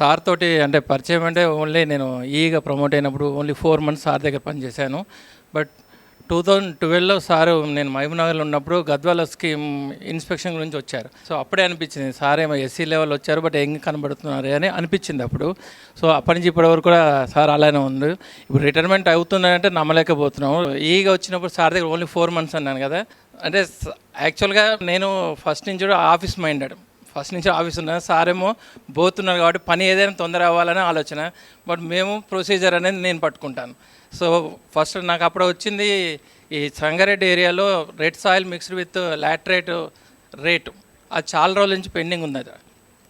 Sir తోటి అంటే పరిచయం అంటే ఓన్లీ నేను ఈగా ప్రమోట్ అయినప్పుడు ఓన్లీ ఫోర్ మంత్స్ సార్ దగ్గర పనిచేశాను బట్ టూ థౌజండ్ ట్వెల్వ్లో సారు నేను మహబూబ్నగర్లో ఉన్నప్పుడు గద్వాల స్కీమ్ ఇన్స్పెక్షన్ గురించి వచ్చారు. సో అప్పుడే అనిపించింది సార్ ఏమో ఎస్సీ లెవెల్ వచ్చారు బట్ ఏం కనబడుతున్నారు? అని అనిపించింది అప్పుడు. సో అప్పటి నుంచి ఇప్పటి వరకు కూడా సార్ అలానే ఉంది. ఇప్పుడు రిటైర్మెంట్ అవుతుందంటే నమ్మలేకపోతున్నాం ఈగా వచ్చినప్పుడు సార్ దగ్గర ఓన్లీ ఫోర్ మంత్స్ అన్నాను కదా. అంటే యాక్చువల్గా నేను ఫస్ట్ నుంచి కూడా ఆఫీస్ మైండెడ్ ఫస్ట్ నుంచి ఆఫీస్ ఉన్నాను సార్ ఏమో పోతున్నారు కాబట్టి పని ఏదైనా తొందర అవ్వాలనే ఆలోచన. బట్ మేము ప్రొసీజర్ అనేది నేను పట్టుకుంటాను. సో ఫస్ట్ నాకు అప్పుడు వచ్చింది ఈ సంగారెడ్డి ఏరియాలో red soil mixed with laterite rate. అది చాలా రోజుల నుంచి పెండింగ్ ఉంది అది.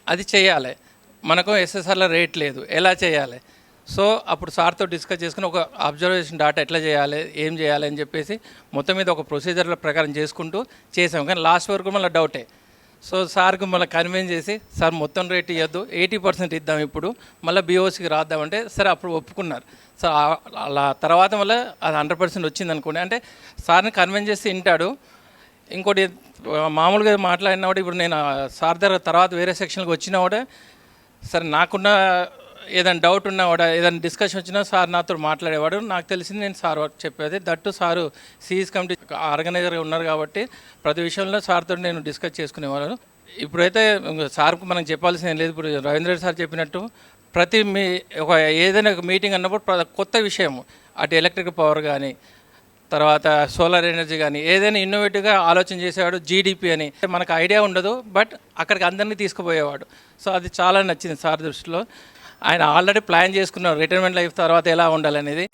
అది చేయాలి. మనకు ఎస్ఎస్ఆర్లో రేట్ లేదు. ఎలా చేయాలి? సో అప్పుడు సార్తో డిస్కస్ చేసుకుని ఒక అబ్జర్వేషన్ డాటా ఎట్లా చేయాలి? ఏం చేయాలి అని చెప్పేసి మొత్తం మీద ఒక ప్రొసీజర్ల ప్రకారం చేసుకుంటూ చేసాం కానీ లాస్ట్ వరకు మళ్ళీ డౌటే. సో సార్కి మళ్ళీ కన్విన్స్ చేసి సార్ మొత్తం రేట్ ఇవ్వద్దు ఎయిటీ పర్సెంట్ ఇద్దాం ఇప్పుడు. మళ్ళీ బీఓసీకి రాద్దామంటే సరే అప్పుడు ఒప్పుకున్నారు. సో అలా తర్వాత మళ్ళీ అది హండ్రెడ్ పర్సెంట్ వచ్చింది అనుకోండి అంటే సార్ని కన్విన్స్ చేసి వింటాడు ఇంకోటి మామూలుగా మాట్లాడినా కూడా ఇప్పుడు నేను సార్ దగ్గర తర్వాత వేరే సెక్షన్కి వచ్చినా కూడా సరే నాకున్న ఏదైనా డౌట్ ఉన్నా కూడా ఏదైనా డిస్కషన్ వచ్చినా సార్ నాతో మాట్లాడేవాడు. నాకు తెలిసింది నేను సార్ చెప్పేది. దట్టు సారు సిఈస్ కమిటీ ఆర్గనైజర్గా ఉన్నారు కాబట్టి ప్రతి విషయంలో సార్తో నేను డిస్కస్ చేసుకునేవాడు ఇప్పుడైతే సార్కు మనం చెప్పాల్సింది లేదు. ఇప్పుడు రవీంద్ర సార్ చెప్పినట్టు ప్రతి మీ ఒక ఏదైనా ఒక మీటింగ్ అన్నప్పుడు ప్ర- కొత్త విషయం. అటు ఎలక్ట్రిక్ పవర్ కానీ తర్వాత సోలార్ ఎనర్జీ కానీ ఏదైనా ఇన్నోవేటివ్గా ఆలోచన చేసేవాడు జీడిపి అని. మనకు ఐడియా ఉండదు బట్ అక్కడికి అందరినీ తీసుకుపోయేవాడు. సో అది చాలా నచ్చింది సార్ దృష్టిలో. ఆయన ఆల్రెడీ ప్లాన్ చేసుకున్నారు. రిటైర్మెంట్ లైఫ్ తర్వాత ఎలా ఉండాలనేది.